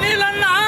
你来了。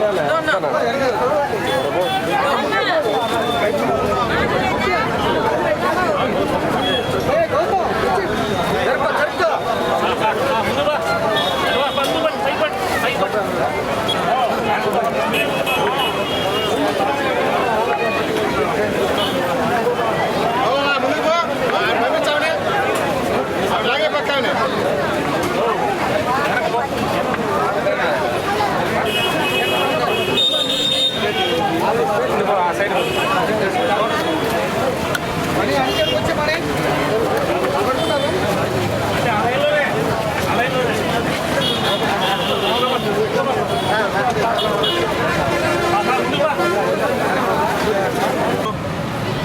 等等等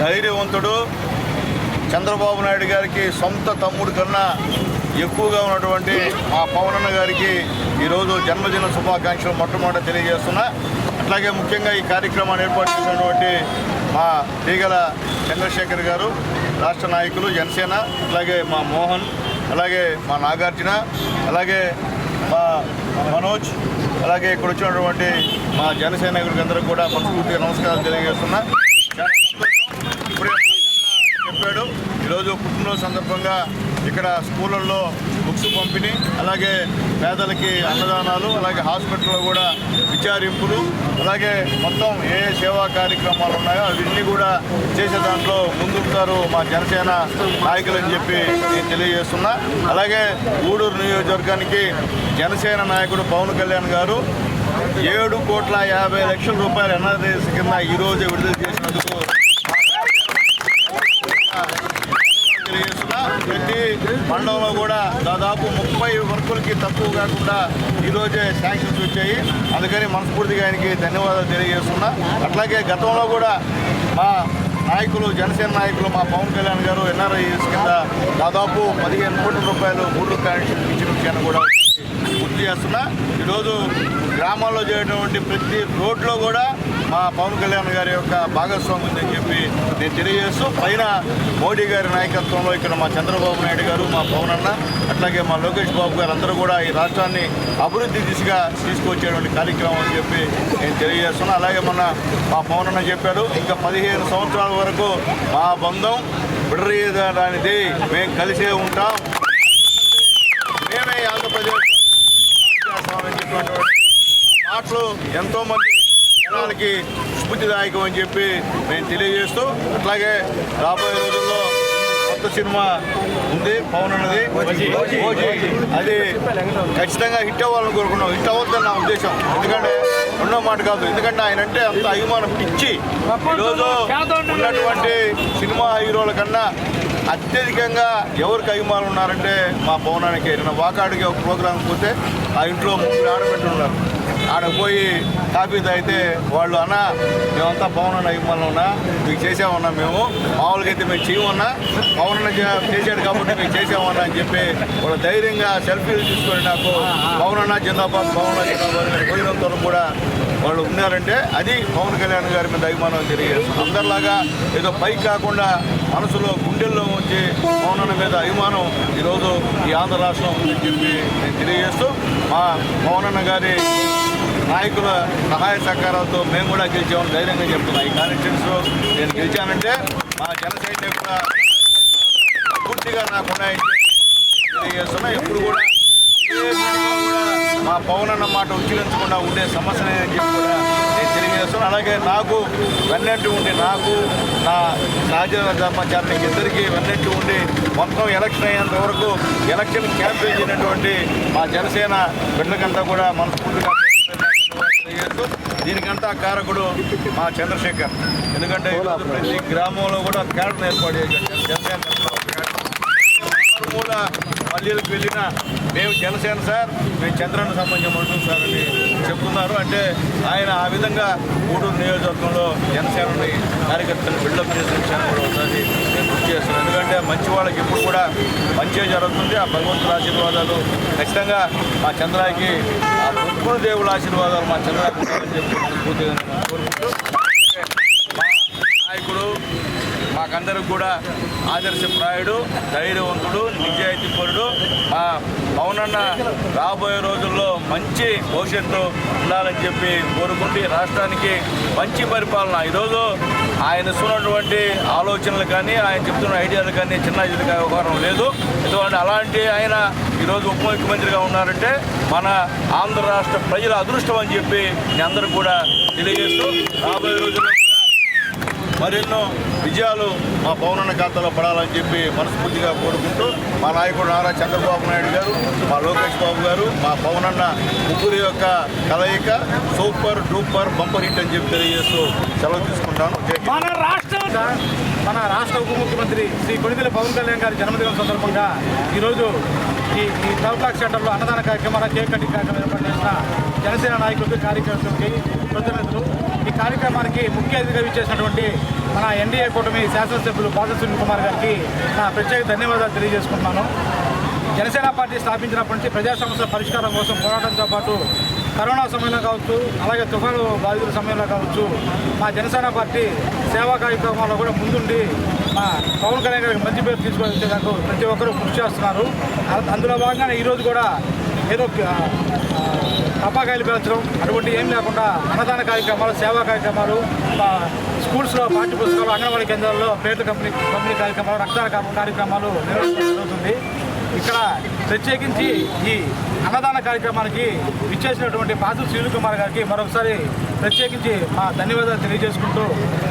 ధైర్యవంతుడు. చంద్రబాబు నాయుడు గారికి సొంత తమ్ముడు కన్నా ఎక్కువగా ఉన్నటువంటి మా పవనన్న గారికి ఈరోజు జన్మదిన శుభాకాంక్షలు మొట్టమొదట తెలియజేస్తున్నా. అట్లాగే ముఖ్యంగా ఈ కార్యక్రమాన్ని ఏర్పాటు చేసినటువంటి మా తీగల చంద్రశేఖర్ గారు రాష్ట్ర నాయకులు జనసేన అలాగే మా మోహన్ అలాగే మా నాగార్జున అలాగే మా మనోజ్ అలాగే ఇక్కడ వచ్చినటువంటి మా జనసేన అందరూ కూడా మనస్ఫూర్తిగా నమస్కారాలు తెలియజేస్తున్నా. చెప్పాడు. ఈరోజు పుట్టినరోజు సందర్భంగా ఇక్కడ స్కూళ్ళల్లో బుక్స్ పంపిణీ అలాగే పేదలకి అన్నదానాలు అలాగే హాస్పిటల్లో కూడా విచారింపులు అలాగే మొత్తం ఏ సేవా కార్యక్రమాలు ఉన్నాయో అవన్నీ కూడా చేసే దాంట్లో ముందుంటారు మా జనసేన నాయకులు అని చెప్పి నేను తెలియజేస్తున్నా. అలాగే గూడూరు నియోజకవర్గానికి జనసేన నాయకుడు పవన్ కళ్యాణ్ గారు ఏడు కోట్ల యాభై లక్షల రూపాయలు ఎన్ఆర్ఎస్ కింద ఈరోజు విడుదల ఎవరికి తక్కువ కాకుండా ఈరోజే శాంక్షన్స్ వచ్చాయి. అందుకని మనస్ఫూర్తిగా ఆయనకి ధన్యవాదాలు తెలియజేస్తున్నా. అట్లాగే గతంలో కూడా మా నాయకులు జనసేన నాయకులు మా పవన్ కళ్యాణ్ గారు ఎన్ఆర్ఐఎస్ కింద దాదాపు పదిహేను కోట్ల రూపాయలు మూడు కనెక్షన్ ఇచ్చిన విషయాన్ని కూడా గుర్తు చేస్తున్నా. ఈరోజు గ్రామాల్లో చేయటువంటి ప్రతి రోడ్లో కూడా మా పవన్ కళ్యాణ్ గారి యొక్క భాగస్వామ్యం ఉందని చెప్పి నేను తెలియజేస్తూ పైన మోడీ గారి నాయకత్వంలో ఇక్కడ మా చంద్రబాబు నాయుడు గారు మా పవన్ అన్న అట్లాగే మా లోకేష్ బాబు గారు అందరూ కూడా ఈ రాష్ట్రాన్ని అభివృద్ధి దిశగా తీసుకొచ్చేటువంటి కార్యక్రమం అని చెప్పి నేను తెలియజేస్తున్నాను అలాగే మొన్న మా పవన్ అన్న చెప్పారు ఇంకా పదిహేను సంవత్సరాల వరకు మా బంధం విడరీయదానిది మేము కలిసే ఉంటాం. మేమే ఆంధ్రప్రదేశ్ మాటలు ఎంతోమంది జనాలకి స్ఫూర్తిదాయకం అని చెప్పి నేను తెలియజేస్తూ అట్లాగే రాబోయే రోజుల్లో కొత్త సినిమా ఉంది పవన్ అన్నది. అది ఖచ్చితంగా హిట్ అవ్వాలని కోరుకున్నాం. హిట్ అవ్వద్దని నా ఉద్దేశం. ఎందుకంటే రెండో మాట కాదు. ఎందుకంటే ఆయన అంటే అంత అభిమానం పిచ్చి. ఈరోజు ఉన్నటువంటి సినిమా హీరోల కన్నా అత్యధికంగా ఎవరికి అభిమానులు ఉన్నారంటే మా పవనానికి నిన్న వాకాడికి ఒక ప్రోగ్రాం పోతే ఆ ఇంట్లో ముగ్గురు ఆడబెట్టి ఉన్నారు ఆడ పోయి కాఫీ తాగితే వాళ్ళు అన్న మేమంతా పవన్ అన్న అభిమానులు ఉన్నా మీకు చేసామన్నా మేము. మామూలుగా అయితే మేము చేయమన్నా. పవన్ అన్న చేశాడు కాబట్టి మీకు చేసామన్నా అని చెప్పి వాళ్ళు ధైర్యంగా సెల్ఫీలు తీసుకొని నాకు పవన్ అన్న జిందాబాద్ పవన్ అన్న జిందాబాద్ అని కూడా వాళ్ళు ఉన్నారంటే అది పవన్ కళ్యాణ్ గారి మీద అభిమానం తెలియజేస్తుంది. అందరిలాగా ఏదో పైకి కాకుండా మనసులో గుండెల్లో ఉంచి పవన్ అన్న మీద అభిమానం ఈరోజు ఈ ఆంధ్ర రాష్ట్రం ఉందని చెప్పి నేను తెలియజేస్తూ మా పవన్ అన్న గారి నాయకుల సహాయ సహకారాలతో మేము కూడా గెలిచామని ధైర్యంగా చెప్తున్నా. ఈ కాన్స్టిట్యూన్స్లో నేను గెలిచానంటే మా జన సైనికుల పూర్తిగా నాకు ఉన్నాయి తెలియజేస్తున్నా ఎప్పుడు కూడా మా పవన్ అన్న మాట ఉచ్చరించకుండా ఉండే సమస్య లేదని చెప్పి కూడా నేను తెలియజేస్తున్నాను. అలాగే నాకు వెన్నట్టు ఉండి నాకు నా సహజ ఇద్దరికి వెన్నట్టు ఉండి మొత్తం ఎలక్షన్ అయ్యేంత వరకు ఎలక్షన్ క్యాంపెయిన్ చేసినటువంటి మా జనసేన బిడ్డకంతా కూడా మనస్ఫూర్తిగా తెలియజేస్తూ దీనికంతా కారకుడు మా చంద్రశేఖర్. ఎందుకంటే ఈరోజు ప్రతి గ్రామంలో కూడా క్యాడర్ని ఏర్పాటు చేశారు. జనసేన. మారుమూల పల్లెలకు వెళ్ళినా మేము జనసేన సార్ మేము చంద్రాన్ని సంబంధించిన మనుషులు సార్ అని చెప్తున్నారు అంటే ఆయన ఆ విధంగా గూడూరు నియోజకవర్గంలో జనసేనని కార్యకర్తలు బిల్డప్ చేసిన విషయాన్ని కూడా ఒకసారి నేను గుర్తు చేస్తున్నాను. ఎందుకంటే మంచి వాళ్ళకి ఇప్పుడు కూడా మంచి జరుగుతుంది. ఆ భగవంతుల ఆశీర్వాదాలు ఖచ్చితంగా మా చంద్రాకి ఆ ముగ్గురు ఆశీర్వాదాలు మా చంద్రాకి ఉండాలని చెప్పి మా నాయకుడు మాకందరికి కూడా ఆదర్శప్రాయుడు ధైర్యవంతుడు నిజాయితీపరుడు మా పవనన్న రాబోయే రోజుల్లో మంచి భవిష్యత్తు ఉండాలని చెప్పి కోరుకుంటూ రాష్ట్రానికి మంచి పరిపాలన. ఈరోజు ఆయన ఇస్తున్నటువంటి ఆలోచనలు కానీ ఆయన చెప్తున్న ఐడియాలు కానీ చిన్న చిన్న వ్యవహారం లేదు. ఎందుకంటే అలాంటి ఆయన ఈరోజు ఉప ముఖ్యమంత్రిగా ఉన్నారంటే మన ఆంధ్ర రాష్ట్ర ప్రజల అదృష్టం అని చెప్పి నేను అందరూ కూడా తెలియజేస్తూ రాబోయే రోజుల్లో మరెన్నో విజయాలు మా పవనన్న ఖాతాలో పడాలని చెప్పి మనస్ఫూర్తిగా కోరుకుంటూ మా నాయకుడు నారా చంద్రబాబు నాయుడు గారు మా లోకేష్ బాబు గారు మా పవనన్న ముగ్గురు యొక్క కలయిక సూపర్ డూపర్ బంపర్ హిట్ అని చెప్పి తెలియజేస్తూ సెలవు తీసుకుంటాను. మన రాష్ట్రం మన రాష్ట్ర ఉప ముఖ్యమంత్రి శ్రీ కొణిదెల పవన్ కళ్యాణ్ గారి జన్మదినం సందర్భంగా ఈరోజు ఈ ఈ ట్వెల్వ్ సెంటర్లో అన్నదాన కార్యక్రమాలు కేక్ కటింగ్ కార్యక్రమం ఏర్పాటు చేసిన జనసేన నాయకులకి కార్యకర్తలకి ప్రతినిధులు ఈ కార్యక్రమానికి ముఖ్య అతిథిగా ఇచ్చేసినటువంటి మన ఎన్డీఏ కూటమి శాసనసభ్యులు బాధ సునీల్ కుమార్ గారికి నా ప్రత్యేక ధన్యవాదాలు తెలియజేసుకుంటున్నాను. జనసేన పార్టీ స్థాపించినప్పటి నుంచి ప్రజా సమస్యల పరిష్కారం కోసం పోరాటంతో పాటు కరోనా సమయంలో కావచ్చు అలాగే తుఫాను బాధితుల సమయంలో కావచ్చు మా జనసేన పార్టీ సేవా కార్యక్రమాల్లో కూడా ముందుండి మా పవన్ కళ్యాణ్ గారికి మంచి పేరు తీసుకొచ్చేందుకు ప్రతి ఒక్కరూ కృషి చేస్తున్నారు. అందులో భాగంగానే ఈరోజు కూడా ఏదో ఆ, ఆ, టపాకాయలు అటువంటి ఏం లేకుండా అన్నదాన కార్యక్రమాలు సేవా కార్యక్రమాలు స్కూల్స్లో పాఠ్య పుస్తకాలు అంగన్వాడీ కేంద్రాల్లో పేర్ల కంపెనీ కంపెనీ కార్యక్రమాలు రక్తదాన కార్యక్రమాలు నిర్వహించడం జరుగుతుంది. ప్రత్యేకించి ఈ అన్నదాన కార్యక్రమానికి ఇచ్చేసినటువంటి పాసు శ్రీలు కుమార్ గారికి మరొకసారి ప్రత్యేకించి మా ధన్యవాదాలు తెలియజేసుకుంటూ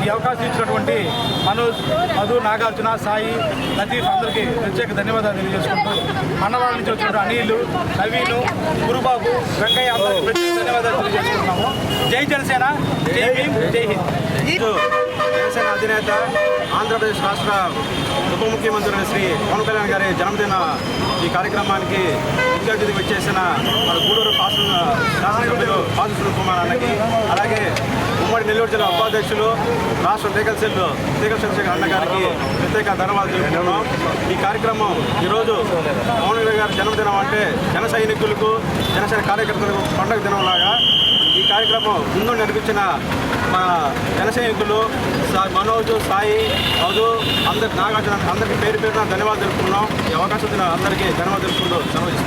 ఈ అవకాశం ఇచ్చినటువంటి మనోజ్ మధు నాగార్జున సాయి లతీఫ్ అందరికీ ప్రత్యేక ధన్యవాదాలు తెలియజేసుకుంటూ అన్నవాళ్ళ నుంచి వచ్చిన అనిలు నవీను గురుబాబు వెంకయ్య అందరికీ ప్రత్యేక ధన్యవాదాలు తెలియజేసుకుంటున్నాము. జై జనసేన జై భీమ్ జై హింద్. జనసేన అధినేత ఆంధ్రప్రదేశ్ రాష్ట్ర ఉప ముఖ్యమంత్రి శ్రీ పవన్ కళ్యాణ్ గారి జన్మదిన ఈ కార్యక్రమానికి ముఖ్య అతిథికి వచ్చేసిన మన గూడూరు పాసు శాసనసభ్యులు పాసు సునీల్ కుమార్ అన్నకి అలాగే ఉమ్మడి నెల్లూరు జిల్లా ఉపాధ్యక్షులు రాష్ట్ర లీగల్ సెల్ లీగల్ చంద్రశేఖర్ అన్న గారికి ప్రత్యేక ధన్యవాదాలు తెలుపుతున్నాం ఈ కార్యక్రమం ఈరోజు పవన్ కళ్యాణ్ గారి జన్మదినం అంటే జన సైనికులకు జనసేన కార్యకర్తలకు పండుగ దినంలాగా ఈ కార్యక్రమం ముందు నడిపించిన మన జనసైనికులు మనోజు సాయి మధు అందరికి నాగార్జున అందరికి పేరు పేరున ధన్యవాదాలు తెలుపుకున్నాం ఈ అవకాశం అందరికీ ధన్యవాదాలు తెలుపుకుంటూ సెలవు